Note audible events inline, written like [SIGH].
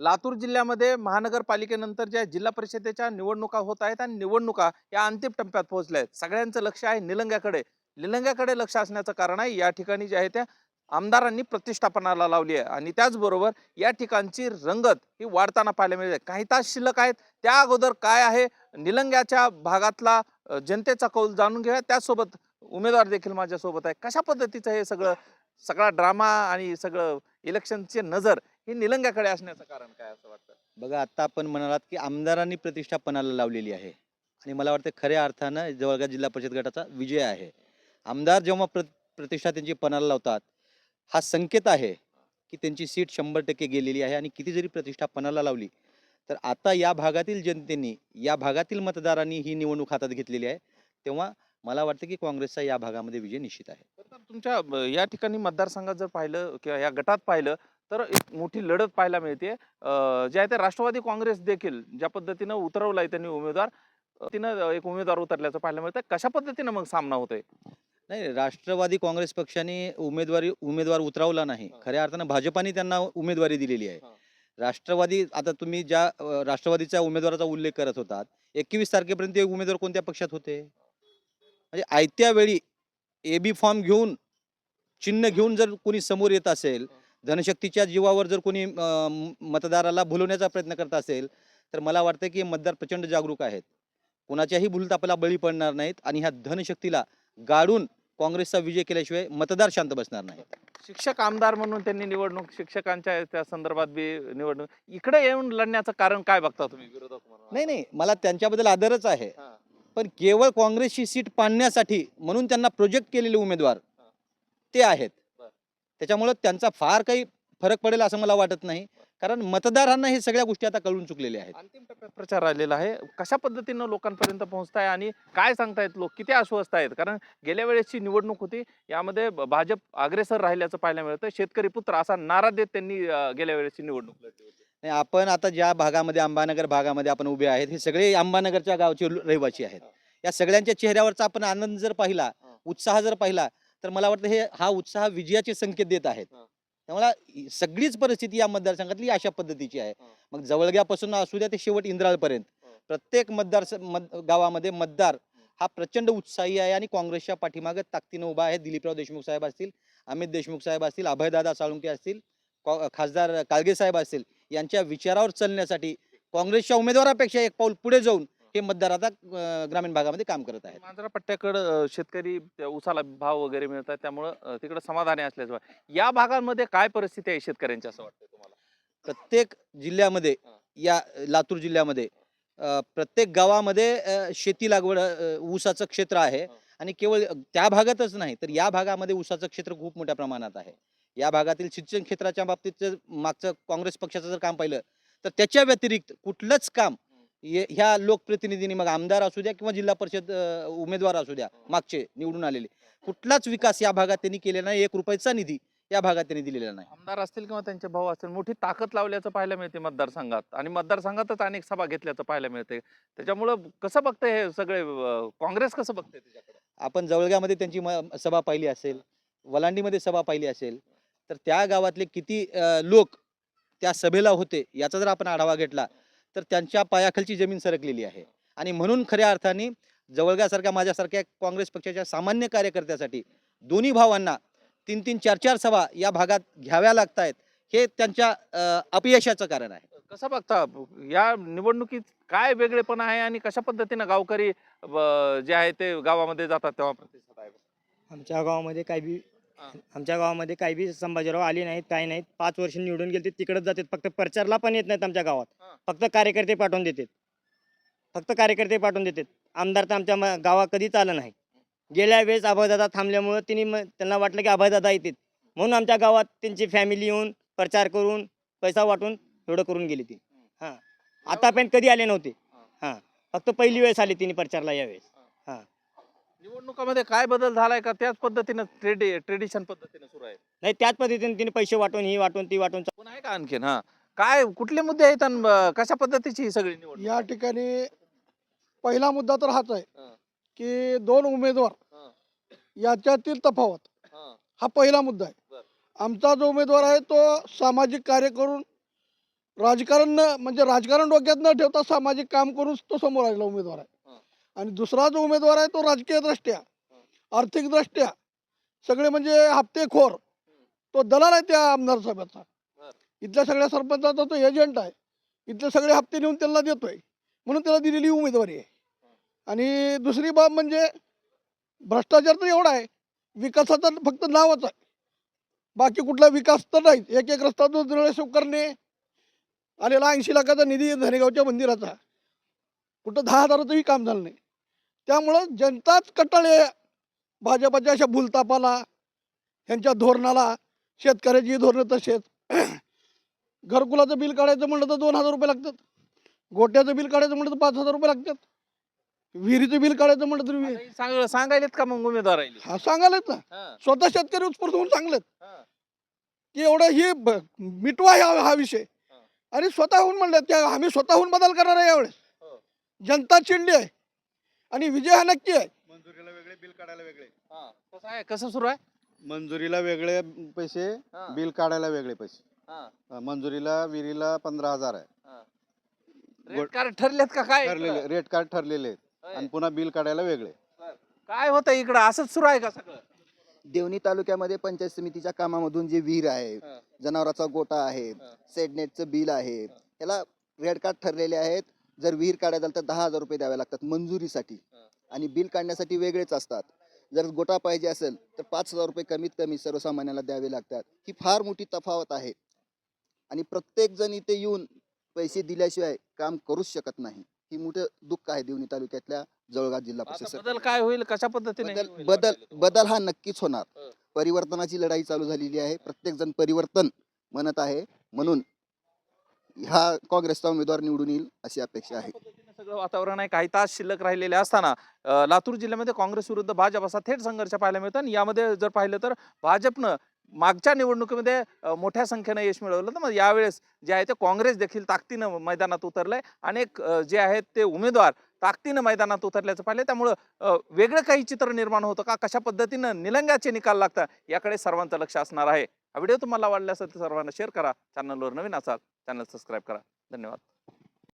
लातूर जिल्ह्यामध्ये महानगरपालिकेनंतर ज्या जिल्हा परिषदेच्या निवडणुका होत आहेत आणि निवडणुका या अंतिम टप्प्यात पोहोचल्या आहेत. सगळ्यांचं लक्ष आहे निलंग्याकडे. निलंग्याकडे लक्ष असण्याचं कारण आहे या ठिकाणी जे आहे त्या आमदारांनी प्रतिष्ठापनाला लावली आहे आणि त्याचबरोबर या ठिकाणची रंगत ही वाढताना पाहायला मिळते. काही तास शिल्लक आहेत. त्या अगोदर काय आहे? निलंग्याच्या भागातला जनतेचा कौल जाणून घेऊया. त्याचसोबत उमेदवार देखील माझ्यासोबत आहे कशा पद्धतीचं हे सगळं सगळा ड्रामा आणि सगळं इलेक्शनची नजर ही निलंग्याकडे असण्याचं कारण काय असं वाटतं? बघा आता आपण म्हणालात की आमदारांनी प्रतिष्ठापनाला लावलेली आहे. आणि मला वाटतं खऱ्या अर्थानं जवळगा जिल्हा परिषद गटाचा विजय आहे. आमदार जेव्हा प्र प्रतिष्ठा त्यांची पणाला लावतात हा संकेत आहे की त्यांची सीट शंभर टक्के गेलेली आहे आणि किती जरी प्रतिष्ठा पणाला लावली तर आता या भागातील जनतेने या भागातील मतदारांनी ही निवडणूक हातात घेतलेली आहे. तेव्हा मला वाटतं की काँग्रेसचा या भागामध्ये विजय निश्चित आहे. तर तुमच्या या ठिकाणी मतदारसंघात जर पाहिलं किंवा या गटात पाहिलं तर एक मोठी लढत पाहायला मिळते. जे आहे ते राष्ट्रवादी काँग्रेस देखील ज्या पद्धतीनं उतरवलाय त्यांनी उमेदवार तिनं एक उमेदवार उतरल्याचं पाहायला मिळतं कशा पद्धतीनं मग सामना होतोय? नाही राष्ट्रवादी काँग्रेस पक्षाने उमेदवारी उमेदवार उतरवला नाही. खऱ्या अर्थानं भाजपाने त्यांना उमेदवारी दिलेली आहे. राष्ट्रवादी आता तुम्ही ज्या राष्ट्रवादीच्या उमेदवाराचा उल्लेख करत होतात एकवीस तारखेपर्यंत उमेदवार कोणत्या पक्षात होते? म्हणजे आयत्या वेळी ए बी फॉर्म घेऊन चिन्ह घेऊन जर कोणी समोर येत असेल धनशक्तीच्या जीवावर जर कोणी मतदाराला भुलवण्याचा प्रयत्न करत असेल तर मला वाटतं की मतदार प्रचंड जागरूक आहेत. कोणाच्याही भूलतापाला बळी पडणार नाहीत आणि ह्या धनशक्तीला गाडून काँग्रेसचा विजय केल्याशिवाय मतदार शांत बसणार नाहीत. शिक्षक आमदार म्हणून त्यांनी निवडणूक शिक्षकांच्या त्या संदर्भात बी निवडणूक इकडे येऊन लढण्याचं कारण काय बघता तुम्ही विरोधक नाही नाही मला त्यांच्याबद्दल आदरच आहे. हा. पण केवळ काँग्रेसची सीट पाडण्यासाठी म्हणून त्यांना प्रोजेक्ट केलेले उमेदवार. ते आहेत. त्याच्यामुळं त्यांचा फार काही फरक पडेल असं मला वाटत नाही. कारण मतदारांना हे सगळ्या गोष्टी आता कळून चुकलेल्या आहेत. अंतिम टप्प्यात प्रचार आलेला आहे. कशा पद्धतीनं लोकांपर्यंत पोहोचताय आणि काय सांगतायत लोक? किती आश्वस्त आहेत? कारण गेल्या वेळेसची निवडणूक होती. यामध्ये भाजप अग्रेसर राहिल्याचं पाहायला मिळतं. शेतकरी पुत्र असा नारा देत त्यांनी अं, गेल्या वेळेसची निवडणूक. लढली होती नाही, आपण आता ज्या भागामध्ये अंबानगर भागामध्ये आपण उभे आहेत हे सगळे अंबानगरच्या गावचे रहिवासी आहेत. या सगळ्यांच्या चेहऱ्यावरचा आपण आनंद जर पाहिला. उत्साह जर पाहिला तर मला वाटतं हे हा उत्साह विजयाचे संकेत देत आहेत. त्यामुळे सगळीच परिस्थिती या मतदारसंघातली अशा पद्धतीची आहे. मग जवळग्यापासून असू द्या ते शेवट इंद्राळपर्यंत. प्रत्येक मतदार मत- गावामध्ये मतदार हा प्रचंड उत्साही आहे आणि काँग्रेसच्या पाठीमागे ताकदीनं उभा आहे दिलीपराव देशमुख साहेब असतील अमित देशमुख साहेब असतील अभयदादा साळुंके असतील कॉ- खासदार काळगे साहेब असतील यांच्या विचारावर चालण्यासाठी काँग्रेसच्या उमेदवारापेक्षा एक पाऊल पुढे जाऊन हे मतदार आता ग्रामीण भागामध्ये काम करत आहेत मांजरा पट्ट्याकडं शेतकरी ऊसाला भाव वगैरे मिळतात त्यामुळं तिकडे समाधानी असल्याचं वा- या भागांमध्ये काय परिस्थिती आहे शेतकऱ्यांची असं वाटतं तुम्हाला प्रत्येक जिल्ह्यामध्ये. या लातूर जिल्ह्यामध्ये प्रत्येक गावामध्ये शेती लागवड ऊसाचं क्षेत्र आहे. आणि केवळ त्या भागातच नाही तर या भागामध्ये ऊसाचं क्षेत्र खूप मोठ्या प्रमाणात आहे या भागातील सिंचन क्षेत्राच्या बाबतीत जर मागचं काँग्रेस पक्षाचं जर काम पाहिलं तर त्याच्या व्यतिरिक्त कुठलंच काम ह्या लोकप्रतिनिधींनी मग आमदार असू द्या किंवा जिल्हा परिषद उमेदवार असू द्या मागचे निवडून आलेले. कुठलाच विकास या भागात त्यांनी केलेला नाही एक रुपयाचा निधी या भागात त्यांनी दिलेला नाही. आमदार असतील किंवा त्यांचे भाऊ असतील मोठी ताकद लावल्याचं पाहायला मिळते मतदारसंघात. आणि मतदारसंघातच अनेक सभा घेतल्याचं पाहायला मिळते. त्याच्यामुळं कसं बघतंय हे सगळे काँग्रेस कसं बघते त्याच्याकडे? आपण जवळग्यामध्ये त्यांची म- सभा पाहिली असेल वलांडीमध्ये सभा पाहिली असेल तर त्या गावातले किती लोक त्या सभेला होते याचा जर आपण आढावा घेतला तर त्यांच्या पायाखालची जमीन सरकलेली आहे आणि म्हणून खऱ्या अर्थाने जवळग्यासारख्या माझ्यासारख्या काँग्रेस पक्षाच्या सामान्य कार्यकर्त्यासाठी दोन्ही भावांना तीन तीन चार चार सभा या भागात घ्याव्या लागत आहेत हे त्यांच्या अपयशाचं कारण आहे कसं बघता या निवडणुकीत काय वेगळेपण आहे आणि कशा पद्धतीनं गावकरी जे आहे ते गावामध्ये जातात तेव्हा प्रतिसाद आहे आमच्या गावामध्ये काही बी. आमच्या गावामध्ये काही बी संभाजीराव आले नाहीत काही नाहीत. पाच वर्ष निवडून गेले तिकडे जातात. फक्त प्रचारला पण येत नाहीत आमच्या गावात. फक्त कार्यकर्ते पाठवून देतात. फक्त कार्यकर्ते पाठवून देतात. आमदार तर आमच्या म- गावात कधीच आलं नाही. गेल्या वेळेस अभयदादा थांबल्यामुळं तिने म- त्यांना वाटलं की अभयदादा येतात म्हणून आमच्या गावात त्यांची फॅमिली येऊन प्रचार करून पैसा वाटून एवढं करून गेली ती. हां. आतापर्यंत कधी आले नव्हते. हां. फक्त पहिली वेळेस आली तिने प्रचारला यावेळेस. निवडणुकामध्ये काय बदल झालाय का त्याच पद्धतीनं ट्रेडि ट्रेडिशन पद्धतीनं सुरू आहे नाही त्याच पद्धतीने तिने पैसे वाटून ही वाटून ती वाटून कोण आहे का आणखीन हा काय कुठले मुद्दे आहेत आणि अं, कशा पद्धतीची ही सगळी निवडणूक या ठिकाणी पहिला मुद्दा तर हाच आहे. की दोन उमेदवार. याच्यातील तफावत हा. पहिला मुद्दा आहे बर. आमचा जो उमेदवार आहे तो सामाजिक कार्य करून राजकारण न- म्हणजे राजकारण डोक्यात न ठेवता सामाजिक काम करून तो समोर आलेला उमेदवार आहे. आणि दुसरा जो उमेदवार आहे तो राजकीय दृष्ट्या आर्थिक दृष्ट्या सगळे म्हणजे हप्तेखोर तो दलाल आहे त्या आमदार साहेबाचा. इथल्या सगळ्या सरपंचाचा तो एजंट आहे. इथले सगळे हप्ते नेऊन त्यांना देतोय. म्हणून त्याला दिलेली उमेदवारी आहे. आणि दुसरी बाब म्हणजे भ्रष्टाचार तर एवढा आहे विकासाचा फक्त नावच आहे. बाकी कुठला विकास तर नाही. एक एक रस्ता तो दुरळेसव करणे आलेला ऐंशी लाखाचा निधी धनेगावच्या मंदिराचा. कुठं दहा हजाराचंही काम झालं नाही. त्यामुळं जनताच कटाळे भाजपाच्या अशा भूलतापाला ह्यांच्या धोरणाला शेतकऱ्याची धोरणं तसेच. [CLEARS THROAT] घरकुलाचं बिल काढायचं म्हणलं तर दोन हजार रुपये लागतात. गोट्याचं बिल काढायचं म्हणलं तर पाच हजार रुपये लागतात. विहिरीचं बिल काढायचं म्हणलं तर सांग सांगायलेत का मग उमेदवार हा सांगायलाच ना. स्वतः शेतकरी उत्स्फूर्त होऊन सांगलेत. की एवढं ही मिटवा हा हा विषय. आणि स्वतःहून म्हणले त्या आम्ही स्वतःहून बदल करणार आहे यावेळेस. जनता चिडली आहे आणि विजय हा नक्की आहे. मंजुरीला वेगळे बिल काढायला वेगळे. हा. कसं आहे? कसं सुरू आहे? मंजुरीला वेगळे पैसे हा, बिल काढायला वेगळे पैसे. हा, मंजुरीला विहिरीला पंधरा हजार आहे. हा. रेट कार्ड ठरलेत का काय ठरलेले? रेट कार्ड ठरलेले आहेत. होय. आणि पुन्हा बिल काढायला वेगळे. काय होतं इकडं? असंच सुरू आहे का सगळं? देवणी तालुक्यामध्ये पंचायत समितीच्या कामामधून जे विहीर आहे हा. जनावराचा गोटा आहे हा. सेडनेटचं बिल आहे याला रेड कार्ड ठरलेले आहेत. जर विहीर काढायला तर दहा हजार रुपये द्यावे लागतात मंजुरीसाठी. आणि बिल काढण्यासाठी वेगळेच असतात. जर गोटा पाहिजे असेल तर पाच हजार रुपये कमीत कमी सर्वसामान्याला द्यावे लागतात. ही फार मोठी तफावत आहे. आणि प्रत्येक जण इथे येऊन पैसे दिल्याशिवाय काम करूच शकत नाही. ही मोठं दुःख आहे देवणी तालुक्यातल्या जळगाव जिल्हा परिषद बदल काय होईल? कशा पद्धतीने बदल बदल? बदल हा नक्कीच होणार. परिवर्तनाची लढाई चालू झालेली आहे. प्रत्येक जण परिवर्तन म्हणत आहे. म्हणून हा काँग्रेसचा उमेदवार निवडून येईल अशी अपेक्षा आहे. सगळं वातावरण आहे. काही तास शिल्लक राहिलेले असताना लातूर जिल्ह्यामध्ये काँग्रेस विरुद्ध भाजप असा थेट संघर्ष पाहायला मिळतो. आणि यामध्ये जर पाहिलं तर भाजपनं मागच्या निवडणुकीमध्ये मोठ्या संख्येनं यश मिळवलं. तर मग यावेळेस जे आहे ते काँग्रेस देखील ताकदीनं मैदानात उतरलंय. अनेक जे आहेत ते उमेदवार ताकदीनं मैदानात उतरल्याचं पाहिलं त्यामुळं वेगळं काही चित्र निर्माण होतं का? कशा पद्धतीनं निलंग्याचे निकाल लागतात? याकडे सर्वांचं लक्ष असणार आहे. हा व्हिडिओ तुम्हाला आवडला असेल तर सर्वांना शेअर करा. चॅनलवर नवीन असाल चॅनल सबस्क्राईब करा. धन्यवाद.